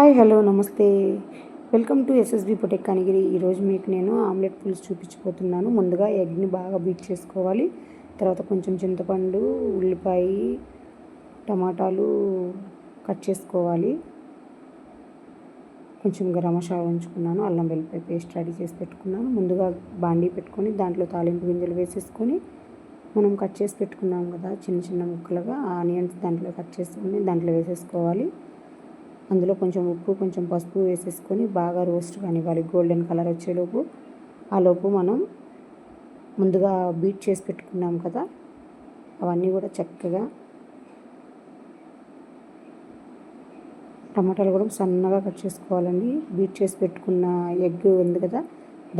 Hi hello నమస్తే. Welcome to SSB పొటెక్ కనిగిరి. ఈరోజు మీకు నేను ఆమ్లెట్ పులుసు చూపించిపోతున్నాను ముందుగా ఎగ్ని బాగా బీట్ చేసుకోవాలి. తర్వాత కొంచెం చింతపండు ఉల్లిపాయ టమాటాలు కట్ చేసుకోవాలి. కొంచెం గరం మసాలా ఉంచుకున్నాను. అల్లం వెల్లిపాయ పేస్ట్ రెడీ చేసి పెట్టుకున్నాను. ముందుగా బాండీ పెట్టుకొని దాంట్లో తాలింపు గింజలు వేసేసుకొని మనం కట్ చేసి పెట్టుకున్నాం కదా చిన్న చిన్న ముక్కలుగా ఆనియన్స్ దాంట్లో కట్ చేసుకొని దాంట్లో వేసేసుకోవాలి. అందులో కొంచెం ఉప్పు కొంచెం పసుపు వేసేసుకొని బాగా రోస్ట్ కానివ్వాలి. గోల్డెన్ కలర్ వచ్చేలోపు ఆ లోపు మనం ముందుగా బీట్ చేసి పెట్టుకున్నాం కదా అవన్నీ కూడా చక్కగా టమాటాలు కూడా సన్నగా కట్ చేసుకోవాలండి. బీట్ చేసి పెట్టుకున్న ఎగ్ ఉంది కదా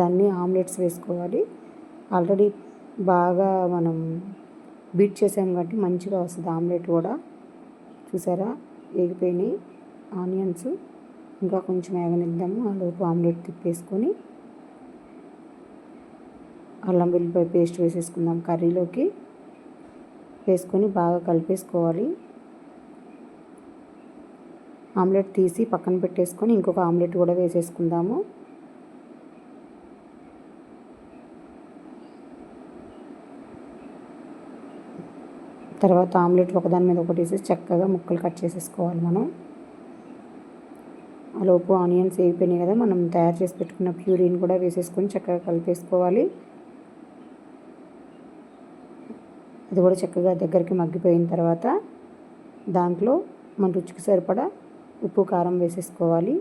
దాన్ని ఆమ్లెట్స్ వేసుకోవాలి. ఆల్రెడీ బాగా మనం బీట్ చేసాం కాబట్టి మంచిగా వస్తుంది ఆమ్లెట్ కూడా. చూసారా? ఎగిపోయినాయి. ఆనియన్స్ ఇంకా కొంచెం వేగనిద్దాము ఆలోపు ఆమ్లెట్ తిప్పేసుకొని అల్లం వెల్లిపాయ పేస్ట్ వేసేసుకుందాం కర్రీలోకి. వేసుకొని బాగా కలిపేసుకోవాలి. ఆమ్లెట్ తీసి పక్కన పెట్టేసుకొని ఇంకొక ఆమ్లెట్ కూడా వేసేసుకుందాము. తర్వాత ఆమ్లెట్ ఒకదాని మీద ఒకటి వేసి చక్కగా ముక్కలు కట్ చేసేసుకోవాలి మనం. లోపు ఆనియన్స్ వేగిపోయినాయి కదా మనం తయారు చేసి పెట్టుకున్న ప్యూరిన్ కూడా వేసేసుకొని చక్కగా కలిపేసుకోవాలి. అది కూడా చక్కగా దగ్గరికి మగ్గిపోయిన తర్వాత దాంట్లో మన రుచికి సరిపడా ఉప్పు కారం వేసేసుకోవాలి.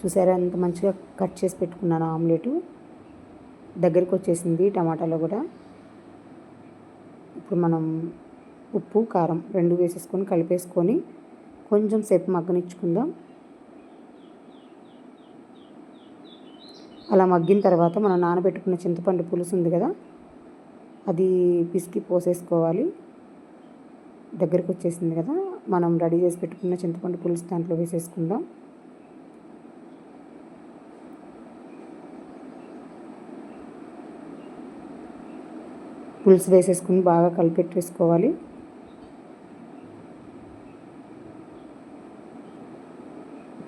చూసారా ఎంత మంచిగా కట్ చేసి పెట్టుకున్నాను ఆమ్లెట్. దగ్గరికి వచ్చేసింది టమాటాలో కూడా. ఇప్పుడు మనం ఉప్పు కారం రెండు వేసేసుకొని కలిపేసుకొని కొంచెం సేపు మగ్గనిచ్చుకుందాం. అలా మగ్గిన తర్వాత మనం నానబెట్టుకున్న చింతపండు పులుసు ఉంది కదా అది పిసికి పోసేసుకోవాలి. దగ్గరికి వచ్చేసింది కదా మనం రెడీ చేసి పెట్టుకున్న చింతపండు పులుసు దాంట్లో వేసేసుకుందాం. పులుసు వేసేసుకుని బాగా కలిపెట్టేసుకోవాలి.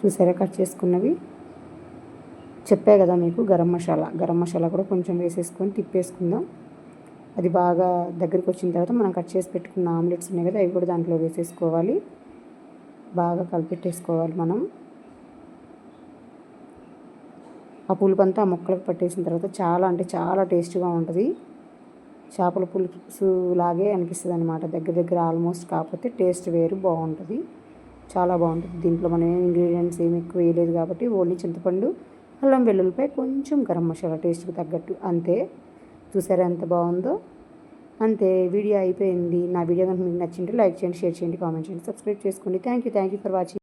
చూసారా కట్ చేసుకున్నవి. చెప్పా కదా మీకు గరం మసాలా. గరం మసాలా కూడా కొంచెం వేసేసుకొని తిప్పేసుకుందాం. అది బాగా దగ్గరికి వచ్చిన తర్వాత మనం కట్ చేసి పెట్టుకున్న ఆమ్లెట్స్ ఉన్నాయి కదా అవి కూడా దాంట్లో వేసేసుకోవాలి. బాగా కలిపెట్టేసుకోవాలి మనం. ఆ పులుపంతా ఆ మొక్కలకు పట్టేసిన తర్వాత చాలా అంటే చాలా టేస్ట్గా ఉంటుంది. చేపల పులుసు లాగే అనిపిస్తుంది అనమాట దగ్గర దగ్గర ఆల్మోస్ట్ కాకపోతే టేస్ట్ వేరు బాగుంటుంది. చాలా బాగుంటుంది. దీంట్లో మనం ఏం ఇంగ్రీడియంట్స్ ఏమి ఎక్కువ వేయలేదు కాబట్టి ఓన్లీ చింతపండు అల్లం వెల్లుల్లిపై కొంచెం గరం మసాలా టేస్ట్కి తగ్గట్టు. అంతే. చూసారా ఎంత బాగుందో? అంతే వీడియో అయిపోయింది. నా వీడియో కనుక మీకు నచ్చింటే లైక్ చేయండి షేర్ చేయండి కామెంట్ చేయండి సబ్స్క్రైబ్ చేసుకోండి. Thank you thank you for watching